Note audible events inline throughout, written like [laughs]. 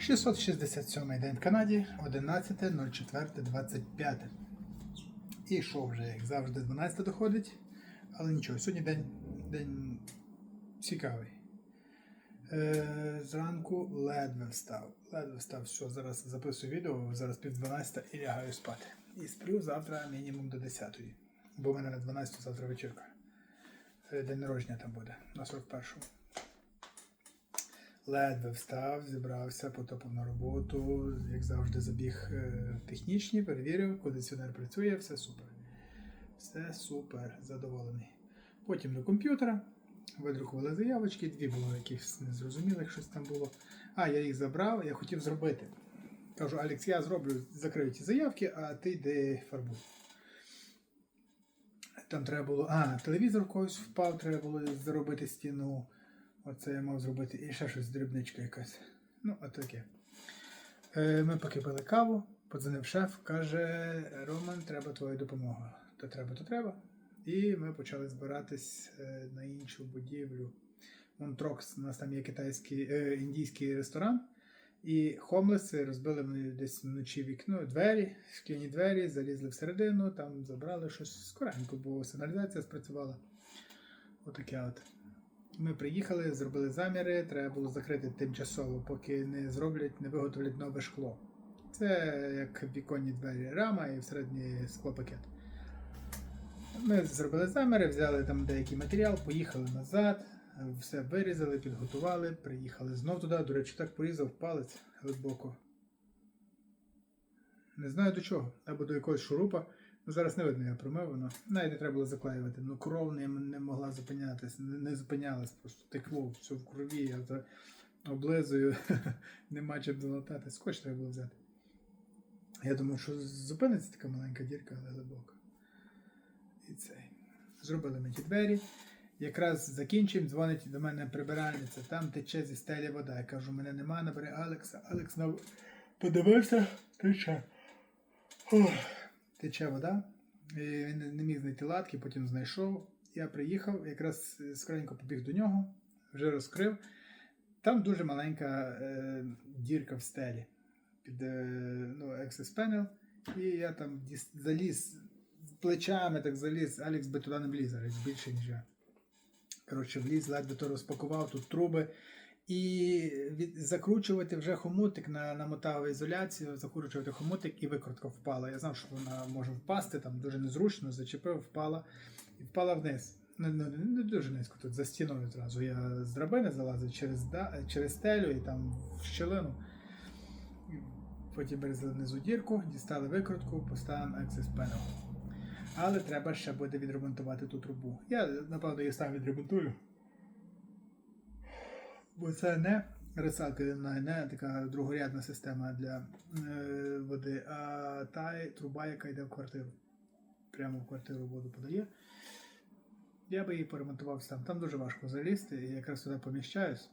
667 день в Канаді, 11.04.25. І що вже, як завжди, 12 доходить. Але нічого, сьогодні день, день цікавий. Е, зранку ледве встав. Ледве встав, все, зараз записую відео, зараз пів 12 і лягаю спати. І сплю завтра мінімум до 10. Бо в мене на 12 завтра вечірка. Е, День народження там буде, на 41-му. Ледве встав, зібрався, потопав на роботу, як завжди, забіг е, технічні, перевірив, кондиціонер працює, все супер. Все супер, задоволений. Потім до комп'ютера, видрукували заявочки, дві було якихось незрозумілих, щось там було. А, я їх забрав, я хотів зробити. Кажу, Алекс, я зроблю, закрию ті заявки, а ти йди фарбуй. Там треба було. А, телевізор когось впав, треба було заробити стіну. Оце я мав зробити. І ще щось дрібничка якась. Ну, отаке. Е, ми поки пили каву, подзвонив шеф, каже: Роман, треба твоя допомога. То треба, то треба. І ми почали збиратись е, на іншу будівлю. Монтрокс, у нас там є китайський, е, індійський ресторан. І хомлеси розбили мені десь вночі вікно, двері, шкільні двері, залізли всередину, там забрали щось скоренько, бо сигналізація спрацювала. Отаке от. Ми приїхали, зробили заміри, треба було закрити тимчасово, поки не зроблять, не виготовлять нове шкло. Це як віконні двері рама і всередині склопакет. Ми зробили заміри, взяли там деякий матеріал, поїхали назад, все вирізали, підготували, приїхали знов туди. До речі, так порізав палець глибоко. Не знаю до чого, або до якогось шурупа. Ну, зараз не видно, я промив воно. Навіть не треба було заклеювати. Ну, кров не, не могла зупинятися, не, не зупинялась, просто текло все в крові, я то облизую, [laughs] нема чим долатати. Скотч треба було взяти. Я думаю, що зупиниться така маленька дірка, але глибока. І цей. Зробили ми ті двері. Якраз закінчимо, дзвонить до мене прибиральниця, там тече зі стелі вода. Я кажу, мене нема, набери Алекса. Алекс нав... подивився, тече. Ох, Тече вода. І він не міг знайти латки, потім знайшов. Я приїхав, якраз скоренько побіг до нього, вже розкрив. Там дуже маленька е, дірка в стелі під е, ну, Access Panel. І я там заліз плечами, так заліз. Алекс би туди не вліз, Алекс більше, ніж я. Коротше, вліз, ледве то розпакував тут труби. І від, закручувати вже хомутик на, намотав ізоляцію, закручувати хомутик і викрутка впала. Я знав, що вона може впасти, там дуже незручно, зачепив, впала і впала вниз. Не, не, не дуже низько тут, за стіною зразу. Я з драбини залазив через, да, через стелю і там в щелину. Потім вирізали внизу дірку, дістали викрутку, поставимо Access Panel. Але треба ще буде відремонтувати ту трубу. Я, напевно, її сам відремонтую. Бо це не ресалкерна, не така другорядна система для е, води, а та труба, яка йде в квартиру. Прямо в квартиру воду подає. Я би її поремонтував сам. Там дуже важко залізти, і якраз туди поміщаюсь.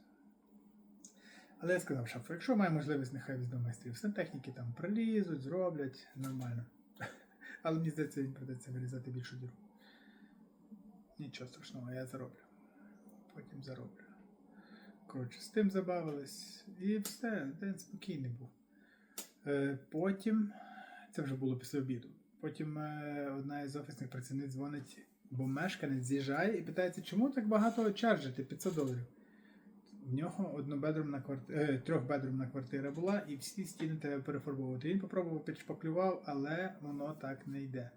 Але я сказав, шафу, якщо має можливість, нехай візьме майстрів. Сантехніки там прилізуть, зроблять нормально. [laughs] Але мені здається, їм придеться вирізати більшу діру. Нічого страшного, я зароблю. Потім зароблю. Коротше, з тим забавились. І все, день спокійний був. Е, потім, це вже було після обіду. Потім е, одна із офісних працівниць дзвонить, бо мешканець з'їжджає і питається, чому так багато чаржити 500 доларів. В нього однобедрумна квартира, е, трьохбедрумна квартира була, і всі стіни треба перефарбовувати. Він попробував підшпаклював, але воно так не йде.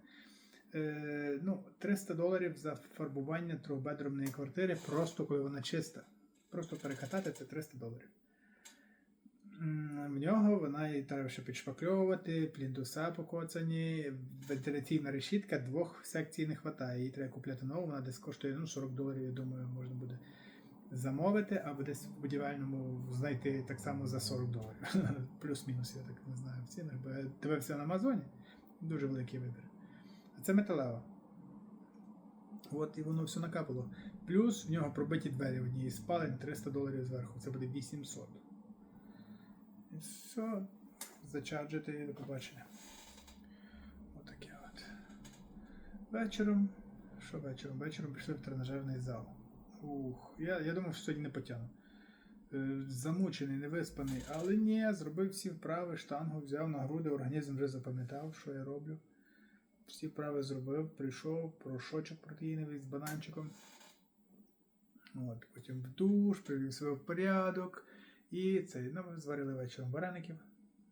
Е, ну, 300 доларів за фарбування трьохбедрумної квартири, просто коли вона чиста. Просто перекатати це 300 доларів. В нього вона і треба ще підшпакльовувати, плінтуса покоцані, вентиляційна решітка, двох секцій не вистачає. Її треба купляти нову, вона десь коштує ну, 40 доларів, я думаю, можна буде замовити, або десь в будівельному знайти так само за 40 доларів. [laughs] Плюс-мінус, я так не знаю в цінах, бо я дивився на Амазоні. Дуже великий вибір. А це металева. От і воно все накапало. Плюс в нього пробиті двері в одній спалень 300 доларів зверху. Це буде 800. І все. Зачарджити і до побачення. Отаке от. Вечором. Що вечором? Вечором пішли в тренажерний зал. Ух, я, я думав, що сьогодні не потягну. е, замучений, невиспаний. Але ні, зробив всі вправи, штангу взяв на груди, організм вже запам'ятав, що я роблю. Всі вправи зробив, прийшов, порошочок протеїновий з бананчиком. От, потім в душ, привів себе в порядок. І цей, ну, зварили вечором вареників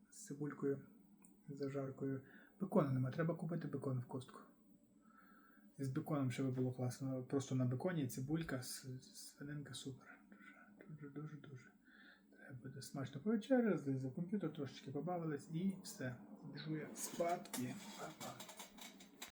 з цибулькою, з зажаркою. Бекону нема, треба купити бекон в костку. З беконом ще би було класно. Просто на беконі цибулька, свининка супер. Дуже, дуже, дуже, дуже. Треба буде смачно повечеряти, за комп'ютер трошечки побавились і все. Біжу я спадки. Па-па.